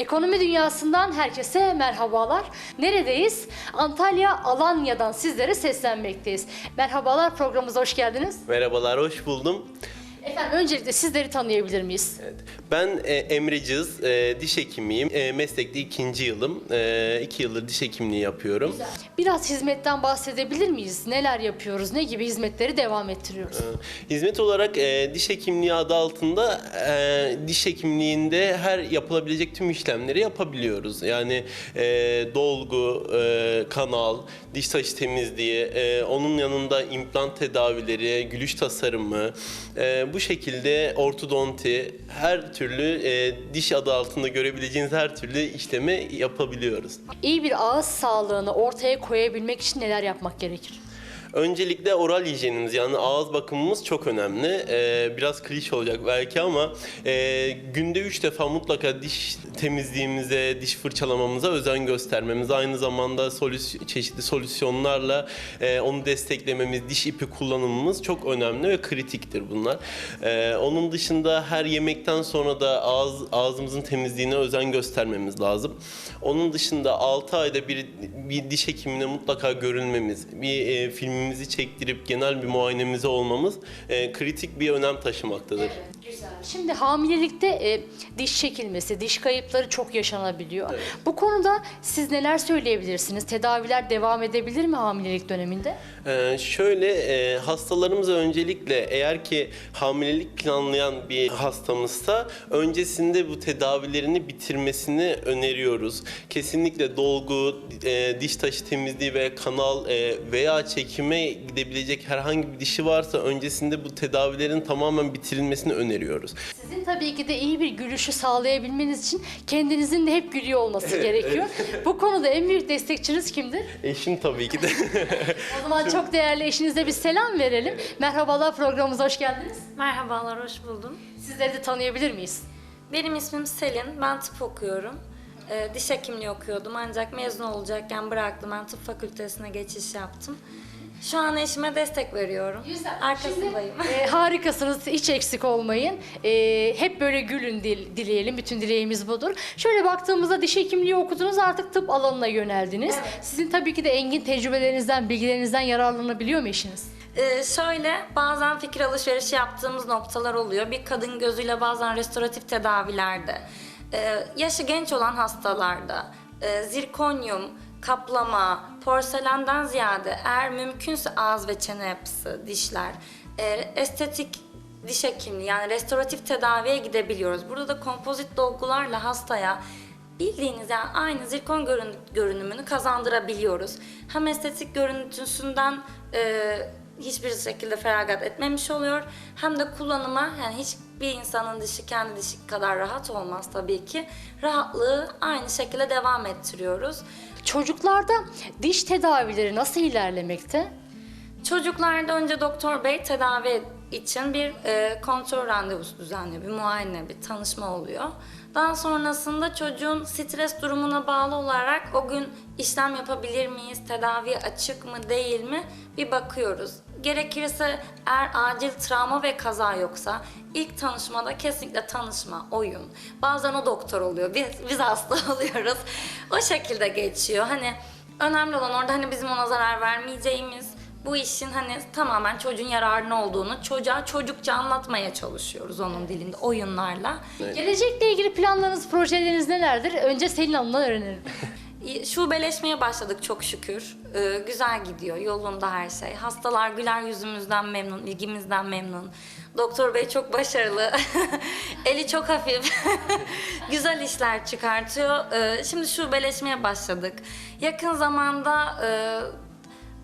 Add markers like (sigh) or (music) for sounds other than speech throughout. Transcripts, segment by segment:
Ekonomi dünyasından herkese merhabalar. Neredeyiz? Antalya Alanya'dan sizlere seslenmekteyiz. Merhabalar programımıza hoş geldiniz. Merhabalar, hoş buldum. Efendim öncelikle sizleri tanıyabilir miyiz? Evet. Ben e, Emre Cız, e, diş hekimiyim. E, meslekte ikinci yılım. E, iki yıldır diş hekimliği yapıyorum. Biraz hizmetten bahsedebilir miyiz? Neler yapıyoruz? Ne gibi hizmetleri devam ettiriyoruz? Hizmet olarak e, diş hekimliği adı altında e, diş hekimliğinde her yapılabilecek tüm işlemleri yapabiliyoruz. Yani e, dolgu, e, kanal, diş taşı temizliği, e, onun yanında implant tedavileri, gülüş tasarımı, e, bu şekilde ortodonti, her türlü e, diş adı altında görebileceğiniz her türlü işlemi yapabiliyoruz. İyi bir ağız sağlığını ortaya koyabilmek için neler yapmak gerekir? Öncelikle oral hijyenimiz yani ağız bakımımız çok önemli. Ee, biraz kliş olacak belki ama e, günde 3 defa mutlaka diş temizliğimize, diş fırçalamamıza özen göstermemiz. Aynı zamanda solüs- çeşitli solüsyonlarla e, onu desteklememiz, diş ipi kullanımımız çok önemli ve kritiktir bunlar. Ee, onun dışında her yemekten sonra da ağız ağzımızın temizliğine özen göstermemiz lazım. Onun dışında 6 ayda bir bir diş hekimine mutlaka görünmemiz, bir e, filmimizi çektirip genel bir muayenemize olmamız e, kritik bir önem taşımaktadır. Güzel. Şimdi hamilelikte e, diş çekilmesi, diş kayıpları çok yaşanabiliyor. Bu konuda siz neler söyleyebilirsiniz? Tedaviler devam edebilir mi hamilelik döneminde? Ee, şöyle e, hastalarımıza öncelikle eğer ki hamilelik planlayan bir hastamızsa öncesinde bu tedavilerini bitirmesini öneriyoruz. Kesinlikle dolgu, e, diş taşı temizliği ve kanal e, veya çekime gidebilecek herhangi bir dişi varsa öncesinde bu tedavilerin tamamen bitirilmesini öneriyoruz. Sizin tabii ki de iyi bir gülüşü sağlayabilmeniz için kendinizin de hep gülüyor olması gerekiyor. (laughs) Bu konuda en büyük destekçiniz kimdir? Eşim tabii ki de. (laughs) O zaman çok değerli eşinize bir selam verelim. Merhabalar programımıza hoş geldiniz. Merhabalar, hoş buldum. Sizleri de tanıyabilir miyiz? Benim ismim Selin, ben tıp okuyorum. Ee, diş hekimliği okuyordum ancak mezun olacakken bıraktım. Ben tıp fakültesine geçiş yaptım. Şu an eşime destek veriyorum. Arkasındayım. E, (laughs) harikasınız, hiç eksik olmayın. E, hep böyle gülün dil, dileyelim, bütün dileğimiz budur. Şöyle baktığımızda diş hekimliği okudunuz, artık tıp alanına yöneldiniz. Sizin tabii ki de engin tecrübelerinizden, bilgilerinizden yararlanabiliyor mu eşiniz? Ee, şöyle bazen fikir alışverişi yaptığımız noktalar oluyor. Bir kadın gözüyle bazen restoratif tedavilerde, e, yaşı genç olan hastalarda, e, zirkonyum, kaplama, porselenden ziyade eğer mümkünse ağız ve çene yapısı, dişler, e, estetik diş hekimliği yani restoratif tedaviye gidebiliyoruz. Burada da kompozit dolgularla hastaya bildiğiniz yani aynı zirkon görün- görünümünü kazandırabiliyoruz. Hem estetik görüntüsünden e, hiçbir şekilde feragat etmemiş oluyor. Hem de kullanıma yani hiçbir insanın dişi kendi dişi kadar rahat olmaz tabii ki. Rahatlığı aynı şekilde devam ettiriyoruz. Çocuklarda diş tedavileri nasıl ilerlemekte? Çocuklarda önce doktor bey tedavi için bir e, kontrol randevusu düzenliyor. Bir muayene, bir tanışma oluyor. Daha sonrasında çocuğun stres durumuna bağlı olarak o gün işlem yapabilir miyiz, tedaviye açık mı değil mi bir bakıyoruz. Gerekirse eğer acil travma ve kaza yoksa ilk tanışmada kesinlikle tanışma, oyun. Bazen o doktor oluyor, biz, biz hasta (laughs) oluyoruz. O şekilde geçiyor. Hani önemli olan orada hani bizim ona zarar vermeyeceğimiz, bu işin hani tamamen çocuğun yararına olduğunu çocuğa çocukça anlatmaya çalışıyoruz onun dilinde oyunlarla. Gelecekle ilgili planlarınız, projeleriniz nelerdir? Önce Selin Hanım'dan öğrenelim. (laughs) Şubeleşmeye başladık çok şükür. Ee, güzel gidiyor, yolunda her şey. Hastalar güler yüzümüzden memnun, ilgimizden memnun. Doktor bey çok başarılı. (laughs) Eli çok hafif. (laughs) güzel işler çıkartıyor. Ee, şimdi şubeleşmeye başladık. Yakın zamanda e,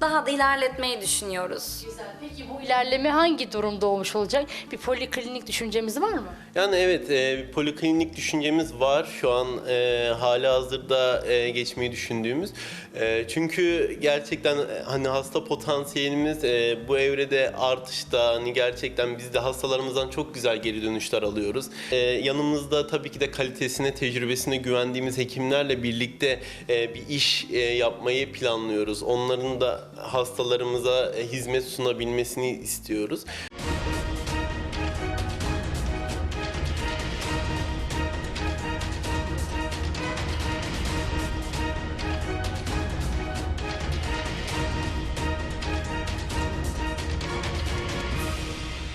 daha da ilerletmeyi düşünüyoruz. Güzel. Peki bu ilerleme hangi durumda olmuş olacak? Bir poliklinik düşüncemiz var mı? Yani evet e, bir poliklinik düşüncemiz var şu an e, hali hazırda e, geçmeyi düşündüğümüz. E, çünkü gerçekten e, hani hasta potansiyelimiz e, bu evrede artışta hani gerçekten biz de hastalarımızdan çok güzel geri dönüşler alıyoruz. E, yanımızda tabii ki de kalitesine, tecrübesine güvendiğimiz hekimlerle birlikte e, bir iş e, yapmayı planlıyoruz. Onların da hastalarımıza e, hizmet sunabilmesini istiyoruz.